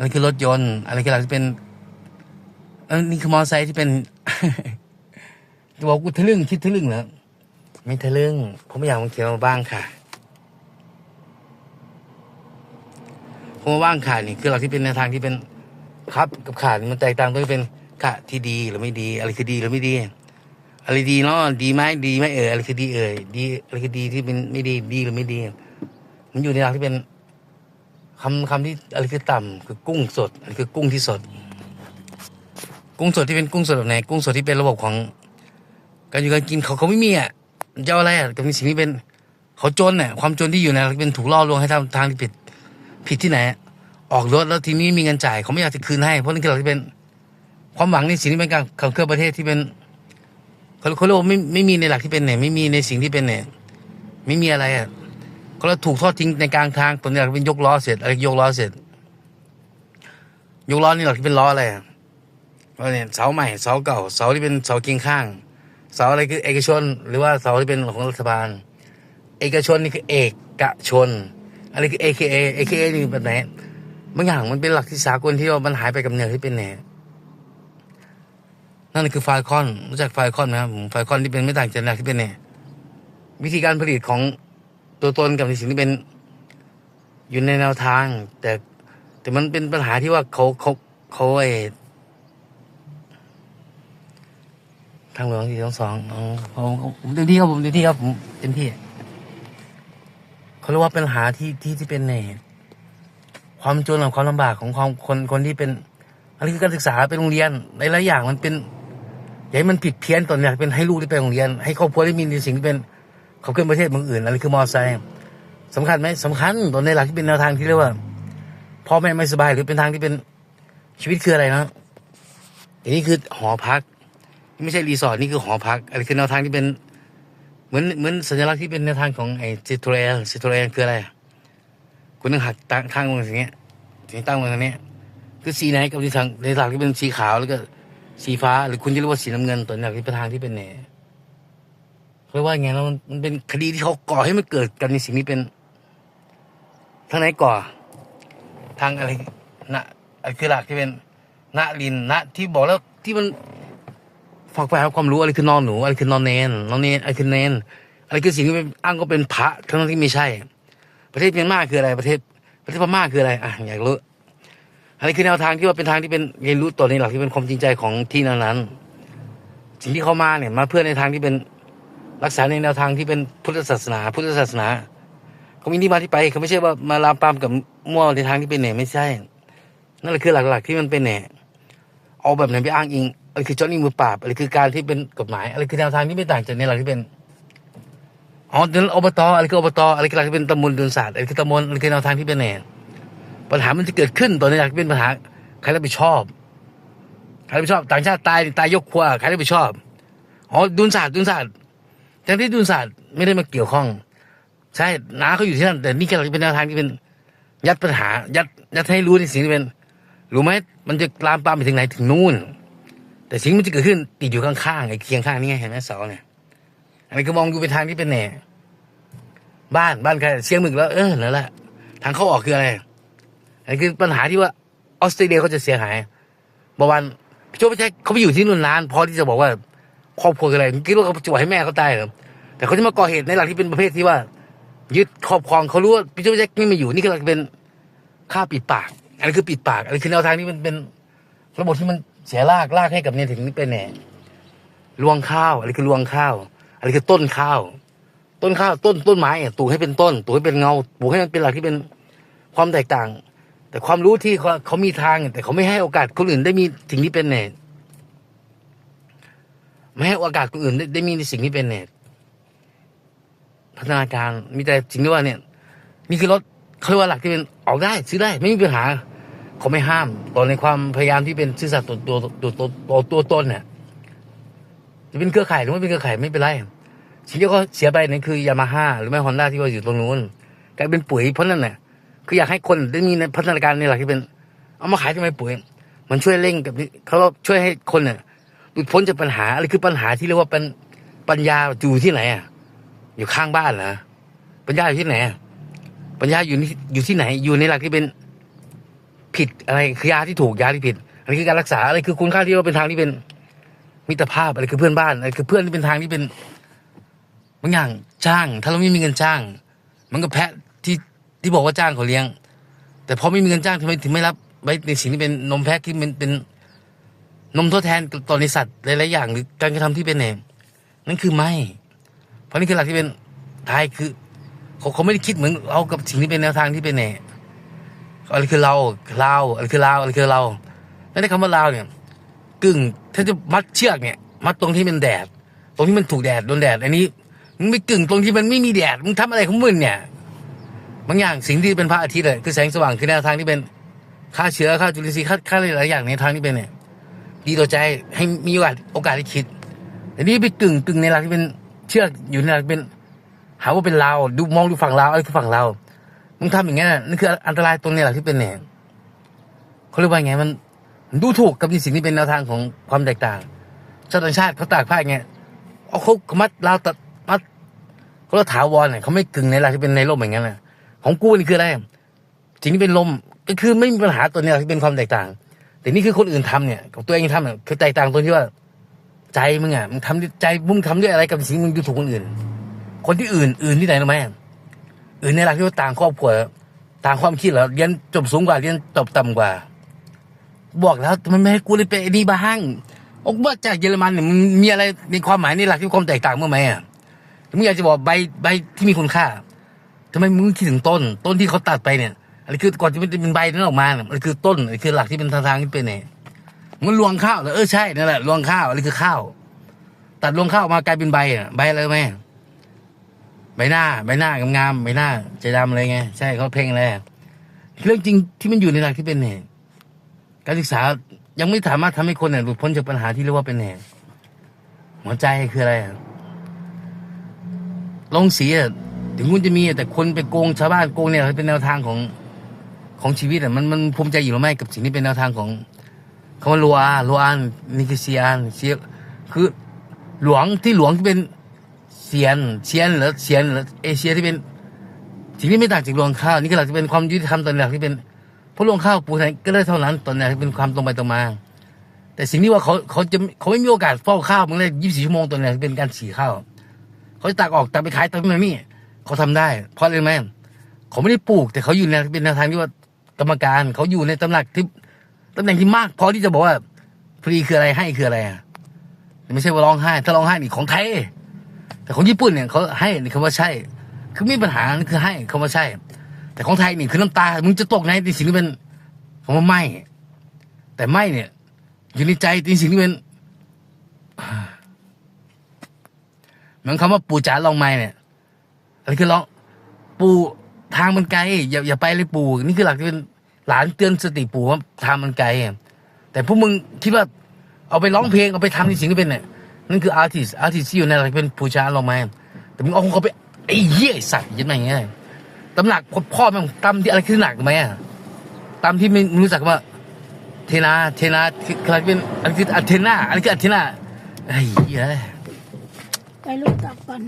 อันนี้คือรถยนต์อันนี้คือหลักที่เป็นอันนี้คือมอเตอร์ไซค์ที่เป็นจะบอกกูทะลึ่งคิดทะลึ่งเหรอไม่ทะลึ่งผมอยากมาเขียนมาบ้างค่ะผมว่าบ้างค่ะนี่คือหลักที่เป็นในทางที่เป็นครับกับขาดมันแตกต่างกันเป็นค่ะที่ดีหรือไม่ดี อะไรคือดีหรือไม่ดี อะไรดีเนาะดีไหมดีไหมเอออะไรคือดีเอ่ยดีอะไรคือดีที่เป็นไม่ดีดีหรือไม่ดี มันอยู่ในหลักที่เป็น คำคำที่อะไรคือต่ำคือกุ้งสดอันนี้คือกุ้งที่สด กุ้งสดที่เป็นกุ้งสดแบบไหนกุ้งสดที่เป็นระบบของ การอยู่การกินเขาเขาไม่มีอะจะเอาอะไรอะกับสิ่งที่เป็นเขาจนเนี่ยความจนที่อยู่ในเป็นถูกล่อลวงให้ทำทางที่ผิดผิดที่ไหน ออกรถแล้วทีนี้มีเงินจ่ายเขาไม่อยากจะคืนให้ เพราะนั่นคือหลักที่เป็นความหวังในสิ่งที่เป็นการขับเคลื่อนประเทศที่เป็นเขาเขาเรียกว่าไม่ไม่มีในหลักที่เป็นเนี่ยไม่มีในสิ่งที่เป็นเนี่ยไม่มีอะไรอะ ก็เราถูกทอดทิ้งในกลางทางตอนนี้เราเป็นยกล้อเสร็จอะไรยกล้อเสร็จ ยกล้อนี่เราที่เป็นล้ออะไรอะล้อเนี่ยเสาใหม่เสาเก่าเสาที่เป็นเสาเคียงข้าง เสาอะไรคือเอกชน หรือว่าเสาที่เป็นของรัฐบาล เอกชนนี่คือเอกชนอะไรคือ AKA AKA นี่แบบไหนบางอย่างมันเป็นหลักที่สากลที่ว่ามันหายไปกับเนื้อที่เป็นแหน่นั่นคือไฟคอนรู้จักไฟคอนไหมครับผมไฟคอนที่เป็นไม่ต่างจากหลักที่เป็นแหน่วิธีการผลิตของ ตัวตนกับในสิ่งที่เป็นอยู่ในแนวทาง แต่แต่มันเป็นปัญหาที่ว่าเขาเขาเขาไอ้ทางหลวงที่สองสองผมผมเต็มที่ครับผมเต็มที่ครับผมเต็มที่เขาเรียกว่าเป็นปัญหาที่ที่ที่เป็นในความจนกับความลำบากของความคนคนที่เป็นอันนี้คือการศึกษาเป็นโรงเรียนในหลายอย่างมันเป็นอย่าให้มันผิดเพี้ยนตอนเนี้ยเป็นให้ลูกได้ไปโรงเรียน ให้ครอบครัวได้มีในสิ่งที่เป็น เขาขึ้นประเทศเมืองอื่นอะไรคือมอไซค์สำคัญไหมสำคัญตอนในหลักที่เป็นแนวทางที่เรียกว่าพ่อแม่ไม่สบายหรือเป็นทางที่เป็นชีวิตคืออะไรนะอันนี้คือหอพัก ไม่ใช่รีสอร์ทนี่คือหอพักอะไรคือแนวทางที่เป็น เหมือนเหมือนสัญลักษณ์ที่เป็นแนวทางของไอ้ซิโตรเอลซิโตรเอลคืออะไรคุณต้องหักตั้งทางลงอย่างเงี้ยถึงตั้งลงตรงนี้คือสีไหนกับที่ทางในหลักที่เป็นสีขาวแล้วก็สีฟ้า หรือคุณจะเรียกว่าสีน้ำเงินตัวในหลักที่เป็นทางที่เป็นเนี่ย เพราะว่าไงแล้วมันมันเป็นคดีที่เขาก่อให้มันเกิดกันในสิ่งนี้เป็นทางไหนก่อ ทางอะไรนะอะไรคือหลักที่เป็นณลินณที่บอกแล้วที่มันฝากไปหาความรู้อะไรคือนอนหนูอะไรคือนอนเนนนอนเนนอะไรคือเนนอะไรคือสิ่งที่เป็นอ้างก็เป็นพระทั้งที่ไม่ใช่ ประเทศเมียนมาคืออะไรประเทศ ประเทศพม่าคืออะไรอะอยากรู้อะไรคือแนวทางที่ว่าเป็นทางที่เป็นเรียนรู้ตัวในหลักที่เป็นความจริงใจของที่นั้นๆสิ่งที่เขามาเนี่ยมาเพื่อในทางที่เป็น รักษาในแนวทางที่เป็นพุทธศาสนา พุทธศาสนาเขามีที่มาที่ไปเขาไม่ใช่ว่ามาลามปามกับมั่วในทางที่เป็นเนี่ยไม่ใช่ นั่นแหละคือหลักๆที่มันเป็นเนี่ยเอาแบบไหนไปอ้างอิงอะไรคือจอนี่มือปราบอะไรคือการที่เป็นกฎหมายอะไรคือแนวทางที่ไม่ต่างจากในหลักที่เป็นอ๋อเดินอบตอะไรคืออบตอะไรคือหลักที่เป็นตำบลดินศาสตร์อะไรคือตำบลอะไรคือแนวทางที่เป็นเนี่ยปัญหามันจะเกิดขึ้นตอนในหลักที่เป็นปัญหาใครรับผิดชอบใครรับผิดชอบ ต่างชาติตายตายยกครัวใครรับผิดชอบอ๋อดุนศาสตร์ดุนศาสตร์ ทั้งที่ดุลศาสตร์ไม่ได้มาเกี่ยวข้อง ใช่น้าเขาอยู่ที่นั่นแต่นี่แค่เป็นแนวทางที่เป็นยัดปัญหา ยัดยัดให้รู้ในสิ่งที่เป็นรู้ไหมมันจะลามปามไปถึงไหนถึงนู่น แต่สิ่งมันจะเกิดขึ้นติดอยู่ข้างๆไอ้เคียงข้างนี่ไงเห็นไหมเสาเนี่ยอันนี้ก็มองดูเป็นทางที่เป็นแหน่บ้านบ้านใครเชียงหมึกแล้วเออนั่นแหละทางเข้าออกคืออะไรอันนี้คือปัญหาที่ว่าออสเตรเลียเขาจะเสียหายบอกวันพี่โจ้ไม่ใช่เขาไปอยู่ที่นู่นนานพอที่จะบอกว่า ครอบครัวคืออะไรคิดว่าเขาจะปล่อยให้แม่เขาตายเหรอแต่เขาจะมาก่อเหตุในหลักที่เป็นประเภทที่ว่า ยึดครอบครองเขารู้ว่าพี่เจ้าแจ็คไม่มาอยู่นี่คือหลักเป็นฆ่าปิดปากอันนี้คือปิดปากอันนี้คือแนวทางที่มันเป็นระบบที่มันเสียรากรากให้กับเนี่ยถึงนี่เป็นแหน่รวงข้าวอันนี้คือรวงข้าวอันนี้คือต้นข้าว ต้นข้าวต้นต้นไม้อะปลูกให้เป็นต้นปลูกให้เป็นเงาปลูกให้มันเป็นหลักที่เป็นความแตกต่าง แต่ความรู้ที่เขาเขามีทางแต่เขาไม่ให้โอกาสคนอื่นได้มีสิ่งที่เป็นแหน่ ไม่ให้โอกาสคนอื่นได้ได้มีในสิ่งที่เป็นเนี่ยพัฒนาการมีแต่สิ่งที่ว่าเนี่ยนี่คือรถเขาเรียกว่าหลักที่เป็นออกได้ซื้อได้ ไม่มีปัญหาเขาไม่ห้ามตอนในความพยายามที่เป็นซื่อสัตย์ตัวตัวตัวตัวตัวตนเนี่ยจะเป็นเครือข่ายหรือไม่เป็นเครือข่ายไม่เป็นไรสิ่งที่เขาเสียไปนั่นคือยามาฮ่าหรือไม่ฮอนด้าที่ว่าอยู่ตรงนู้นกลายเป็นปุ๋ยเพราะนั่นเนี่ยคืออยากให้คนได้มีในพัฒนาการในหลักที่เป็น เอามาขายทำไมปุ๋ย มันช่วยเร่งกับเขาช่วยให้คนเนี่ย พ้นจากปัญหาอะไรคือปัญหาที่เรียกว่าเป็นปัญญาอยู่ที่ไหนอะอยู่ข้างบ้านเหรอปัญญาอยู่ที่ไหนปัญญาอยู่นี่อยู่ที่ไหน อยู่ในหลักที่เป็นผิดอะไรคือยาที่ถูกยาที่ผิดอะไรคือการรักษาอะไรคือคุณค่าที่ว่าเป็นทางที่เป็นมิตรภาพอะไรคือเพื่อนบ้านอะไรคือเพื่อนที่เป็นทางที่เป็นบางอย่างจ้าง ถ้าเราไม่มีเงินจ้าง มันก็แพะที่ที่บอกว่าจ้างเขาเลี้ยง แต่พอไม่มีเงินจ้างทำไมถึงไม่รับไว้ในสิ่งที่เป็นนมแพะที่มันเป็น นมทดแทนต่อในสัตว์หลายๆอย่าง หรือการกระทำที่เป็นเนี่ยนั่นคือไม่ เพราะนี่คือหลักที่เป็นตายคือเขาเขาไม่ได้คิดเหมือนเรากับสิ่งที่เป็นแนวทางที่เป็นเนี่ยอะไรคือเราเราอะไรคือเราอะไรคือเราไม่ได้คำว่าเราเนี่ย กึ่งถ้าจะมัดเชือกเนี่ย มัดตรงที่เป็นแดด ตรงที่มันถูกแดดโดนแดด อันนี้มึงไม่กึ่งตรงที่มันไม่มีแดดมึงทำอะไรของมึงเนี่ยบางอย่างสิ่งที่เป็นพระอาทิตย์เลยคือแสงสว่างคือแนวทางที่เป็นค่าเชื้อค่าจุลินทรีย์ค่าค่าหลายอย่างในทางที่เป็นเนี่ย ดีต่อใจให้มีโอกาสโอกาสได้คิดแต่นี่ไปกึ่งกึ่งในหลักที่เป็นเชือกอยู่ในหลักเป็น หาว่าเป็นเราดูมองดูฝั่งเราอะไรคือฝั่งเรามึงทำอย่างนี้นน่ะนั่นคืออันตรายตรงนี้แหละที่เป็นเนี่ยเขาเรียกว่าไงมันดูถูกกับในสิ่งที่เป็นแนวทางของความแตกต่าง ชาติชาติเขาตากผ้าอย่างเอาเขามัดเราวตัดมัดเขาเราถาวรเนี่ยเขาไม่กึ่งในหลักที่เป็นในร่มอย่างนั้นนะของกูนี่คืออะไรสิ่งที่เป็นลมก็คือไม่มีปัญหาตัวเนี้ยที่เป็นความแตกต่าง แต่นี่คือคนอื่นทำเนี่ยกับตัวเองทำเนี่ยคือแตกต่างตรงที่ว่า ใจมึงอะมึงทำใจมึงทำด้วยอะไรกับสิ่งมึงดูถูกคนอื่น คนที่อื่นอื่นที่ไหนรู้ไหมอื่นในหลักที่ว่าต่างครอบครัวต่างความคิดเหรอเรียนจบสูงกว่าเรียนจบต่ำกว่า บอกแล้วมันไม่ให้กูเลยไปไอ้นี่บ้างบอกว่าจากเยอรมันเนี่ยมันมีอะไรในความหมายในหลักที่ความแตกต่างเมื่อไหร่อะมึงอยากจะบอกใบใบที่มีคุณค่าทำไมมึงคิดถึงต้น ต้นที่เขาตัดไปเนี่ย อะไรคือก่อนจะเป็นใบนั้นออกมาเนี่ยมันคือต้นอันนี้คือหลักที่เป็นทางทางที่เป็นเนี่ยมันรวงข้าวเอเออใช่นั่นแหละรวงข้าวอันนี้คือข้าว ตัดรวงข้าวมากลายเป็นใบอะใบอะไรไหมใบหน้าใบหน้างามๆใบหน้าใจดำอะไรไงใช่เขาเพ่งอะไรเรื่องจริงที่มันอยู่ในหลักที่เป็นเนี่ยการศึกษายังไม่สามารถทำให้คนเนี่ยหลุดพ้นจากปัญหาที่เรียกว่าเป็นเหตุหัวใจคืออะไรอะลงสีถึงคุณจะมีแต่คนไปโกงชาวบ้านโกงเนี่ยเป็นแนวทางของ ของชีวิตอะมันมันภูมิใจอยู่หรือไม่กับสิ่งที่เป็นแนวทางของคำว่าลัวลัวอานนี่คือเซียนเซียคือหลวงที่หลวงที่เป็นเซียนเซียนหรือเซียนหรือเอเชียที่เป็นสิ่งที่ไม่ต่างจากรวงข้าวนี่ก็หลักที่เป็นความยุติธรรมตอนหลักที่เป็นเพราะลงข้าวปูไทยก็ได้เท่านั้นตอนนี้เป็นความตรงไปตรงมา แต่สิ่งที่ว่าเขาเขาจะเขาไม่มีโอกาสเฝ้าข้าวมึงเลยยี่สิบสี่ชั่วโมงตอนนี้เป็นการฉี่ข้าวเขาจะตักออกตักไปขายตักไปนี่เขาทำได้ เพราะอะไรไหมเขาไม่ได้ปลูก แต่เขาอยู่ในเป็นแนวทางที่ว่า กรรมการเขาอยู่ในตำแหน่งที่ตำแหน่งที่มากพอที่จะบอกว่าฟรีคืออะไรให้คืออะไรอะไม่ใช่ว่าร้องไห้ ถ้าร้องไห้นี่ของไทย แต่ของญี่ปุ่นเนี่ยเขาให้นี่คำว่าใช่ คือไม่มีปัญหานี่คือให้คำว่าใช่ แต่ของไทยนี่คือน้ำตา มึงจะตกในในสิ่งที่เป็นคำว่าไม่ แต่ไม่เนี่ย อยู่ในใจในสิ่งที่เป็นเหมือนคำว่าปู่จ๋าลองไม่เนี่ยอะไรคือร้องปู่ ทางมันไกลอย่าอย่าไปเลยปู่นี่คือหลักที่เป็นหลานเตือนสติปู่ว่าทางมันไกลแต่พวกมึงคิดว่าเอาไปร้องเพลงเอาไปทำในสิ่งที่เป็นเนี่ยนั่นคืออาร์ติสอาร์ติสที่อยู่ในหลักเป็นปู่จ๋าลองม่แต่มึงเอาของเขาไปไอ้เหี้ยไอ้สัตว์ยันมาอย่างเงี้ยตำหนักพ่อแม่ตำที่อะไรคือหนักไหมอะตำที่ไม่รู้จักว่าเทนาเทนาคืออะไรเป็นอะไรคืออัเทนาอะไรคืออัเทนาไอ้เหี้ยไปลูกกลับก่อน